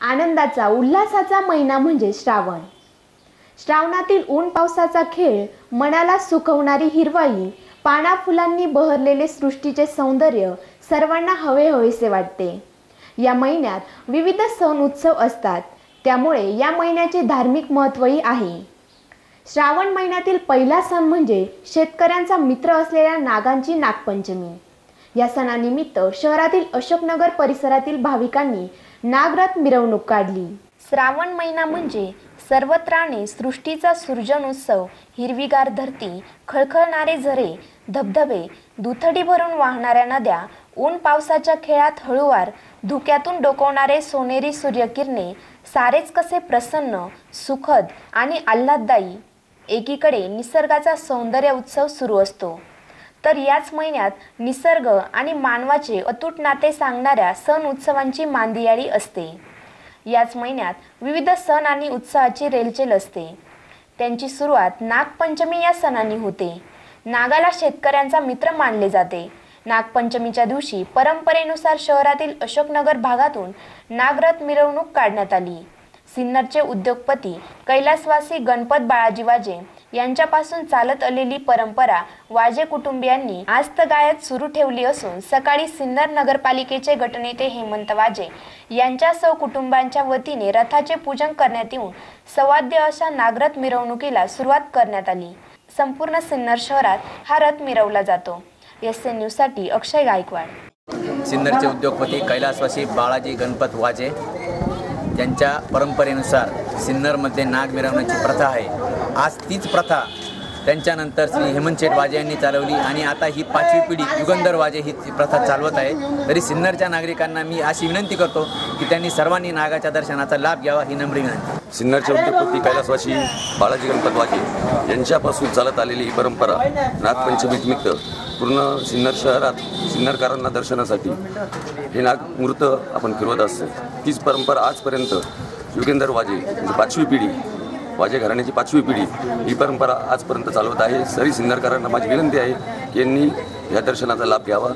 आनंदाचा उल्हासाचा महिना म्हणजे श्रावण. श्रावणातील ऊन पावसाचा खेळ मनाला सुकवणारी हिरवाई पाना फुलांनी बहरलेले सृष्टीचे सौंदर्य सर्वांना हवे हवेसे वाटते. या महिन्यात विविध सण उत्सव असतात. त्यामुळे या महिन्याचे धार्मिक महत्त्वही आहे. श्रावण महिन्यातील पहिला सण म्हणजे शेतकऱ्यांचा मित्र असलेल्या नागांची नागपंचमी. या सणानिमित्त शहरातील अशोकनगर परिसरातील भाविकांनी नागरात मिरवणूक काढली. श्रावण महिना म्हणजे सर्वत्राने सृष्टीचा सृजन उत्सव हिरवीगार धरती खळखळणारे झरे धबधबे दुथडी भरून वाहणाऱ्या नद्या ऊन पावसाच्या खेळात हळूवार धुक्यातून डोकवणारे सोनेरी सूर्यकिरणे सारेच कसे प्रसन्न सुखद आणि आल्हाददायी. एकीकडे निसर्गाचा सौंदर्य उत्सव सुरू असतो. तर याच महिन्यात निसर्ग आणि मानवाचे अतूट नाते सांगणाऱ्या सण उत्सवांची मांदियाळी असते. याच महिन्यात विविध सण आणि उत्साहाची रेलचेल असते. त्यांची सुरुवात नागपंचमी या सणाने होते. नागाला शेतकऱ्यांचा मित्र मानले जाते. नागपंचमीच्या दिवशी परंपरेनुसार शहरातील अशोकनगर भागातून नागरथ मिरवणूक काढण्यात आली. सिन्नरचे उद्योगपती कैलासवासी गणपत बाळाजी वाजे यांच्यापासून चालत आलेली परंपरा वाजे कुटुंबियांनी आस्तगायत सुरू ठेवली असून सकाळी सिन्नर नगरपालिकेचे गटनेते हेमंत वाजे यांच्यासह कुटुंबांच्या वतीने रथाचे पूजन करण्यात येऊन सवाद्य अशा नागरथ मिरवणुकीला सुरुवात करण्यात आली. संपूर्ण सिन्नर शहरात हा रथ मिरवला जातो. एस एन न्यूजसाठी अक्षय गायकवाड. सिन्नरचे उद्योगपती कैलासवासी बाळाजी गणपत वाजे यांच्या परंपरेनुसार सिन्नरमध्ये नाग मिरवण्याची प्रथा आहे. आज तीच प्रथा त्यांच्यानंतर श्री हेमंत शेठ वाजे यांनी चालवली आणि आता ही पाचवी पिढी युगंधर वाजे ही ती प्रथा चालवत आहे. तरी सिन्नरच्या नागरिकांना मी अशी विनंती करतो की त्यांनी सर्वांनी नागाच्या दर्शनाचा लाभ घ्यावा ही नम्र विनंती. सिन्नरचे उद्योगपती कैलासवासी बालाजी गणपत वाजे यांच्यापासून चालत आलेली ही परंपरा नागपंचमीनिमित्त पूर्ण सिन्नर शहरात सिन्नरकरांना दर्शनासाठी हे नागमूर्त आपण फिरवत असतो. तीच परंपरा आजपर्यंत युगेंदर वाजे म्हणजे पाचवी पिढी वाजे घराण्याची पाचवी पिढी ही परंपरा आजपर्यंत चालवत आहे सरी सिन्नरकरांना माझी विनंती आहे की यांनी या दर्शनाचा लाभ घ्यावा.